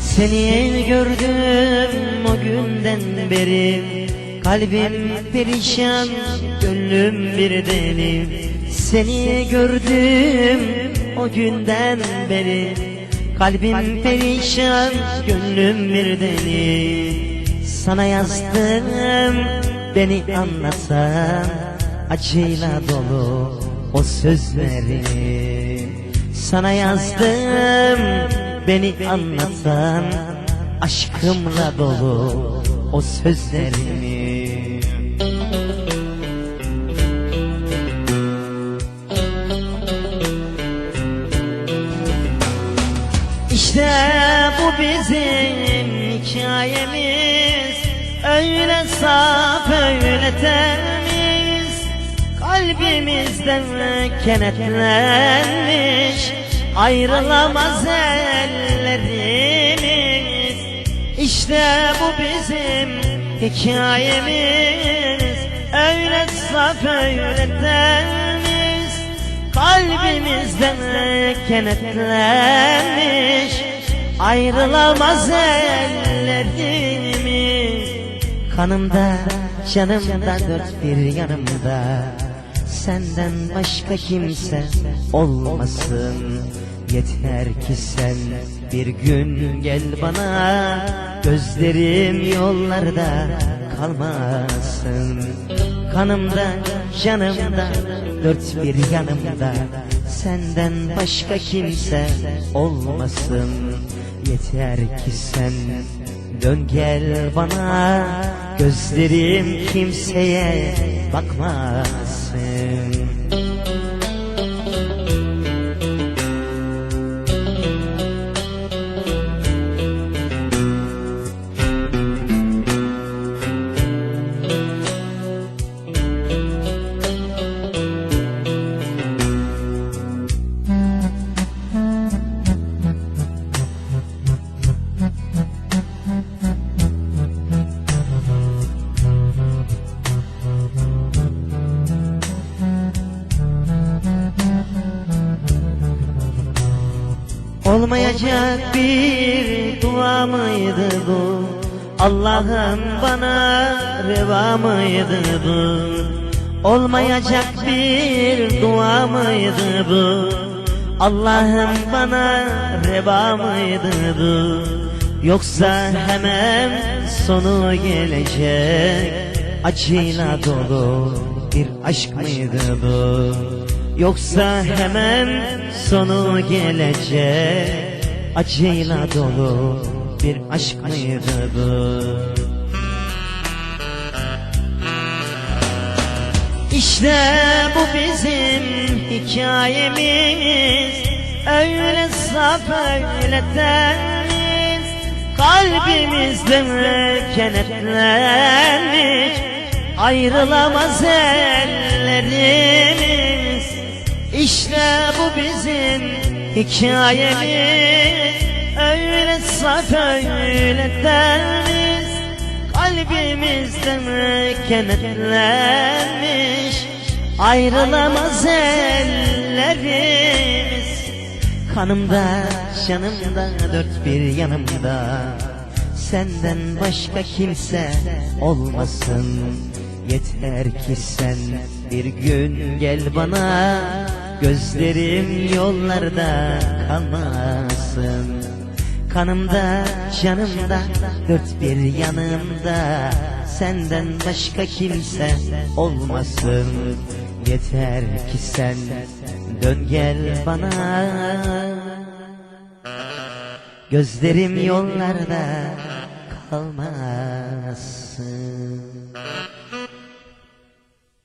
Seni gördüm o günden beri. Kalbim perişan, gönlüm bir deli. Seni gördüm o günden beri. Kalbim perişan, gönlüm bir deli. Sana yazdım, beni anlasan Acıyla dolu o sözleri. Sana yazdım, beni anlatan Aşkımla dolu o sözlerimi. İşte bu bizim hikayemiz. Öyle saf öyle temiz Kalbimizden kenetlenmiş Ayrılamaz ellerimiz. İşte bu bizim hikayemiz. Öyle saf öyle temiz. Kalbimizden kenetlenmiş Ayrılamaz ellerimiz. Kanımda canımda dört bir yanımda Senden başka kimse olmasın. Yeter ki sen bir gün gel bana. Gözlerim yollarda kalmasın. Kanımda canımda dört bir yanımda. Senden başka kimse olmasın. Yeter ki sen dön gel bana. Gözlerim kimseye bakmasın Olmayacak bir dua mıydı bu? Allah'ım bana reva mıydı bu? Olmayacak bir dua mıydı bu? Allah'ım bana reva mıydı bu? Yoksa hemen sonu gelecek acıyla dolu bir aşk mıydı bu? Yoksa hemen sonu gelecek Acıyla dolu bir aşk mıydı bu? İşte bu bizim hikayemiz Öyle saf öyle temiz. Kalbimizden kenetlenmiş Ayrılamaz ellerimiz İşte bu bizim hikayemiz. Öyle saf öyle temiz. Kalbimizden kenetlenmiş Ayrılamaz ellerimiz. Kanımda canımda dört bir yanımda. Senden başka kimse olmasın. Yeter ki sen bir gün gel bana Gözlerim yollarda kalmasın. Kanımda canımda dört bir yanımda. Senden başka kimse olmasın. Yeter ki sen dön gel bana. Gözlerim yollarda kalmasın